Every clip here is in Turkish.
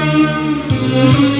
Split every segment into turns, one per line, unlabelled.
thank you.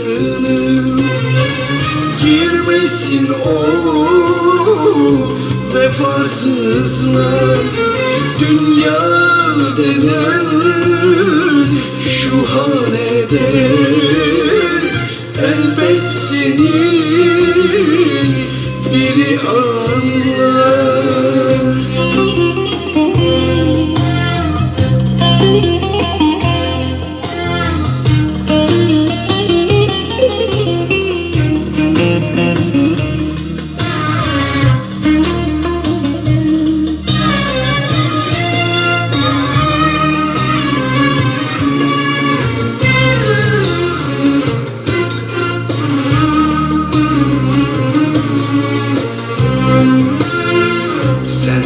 Girmesin o vefasızlar. Dünya denen şu hanede Elbet seni biri anlar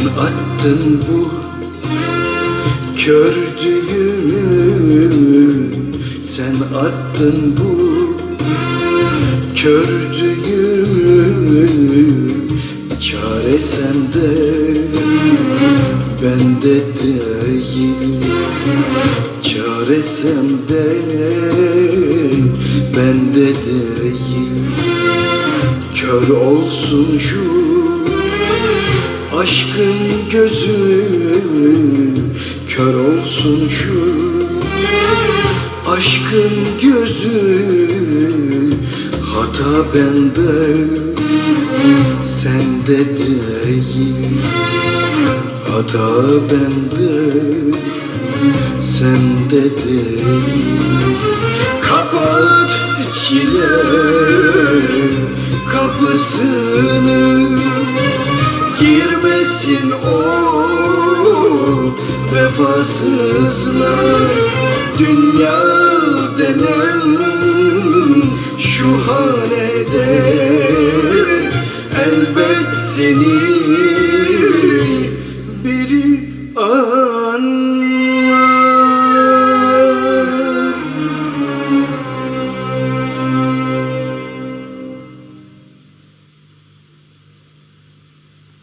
Sen attın bu kör düğümü Sen attın bu kör düğümü Çare sende bende değil. Çare sende bende değil. Kör olsun şu Aşkın gözü kör olsun şu. Aşkın gözü hata bende. Sende değil Hata bende. Sende değil. Kapat çile kapısını Girmesin o vefasızlar Dünya denen şu hanede Elbet seni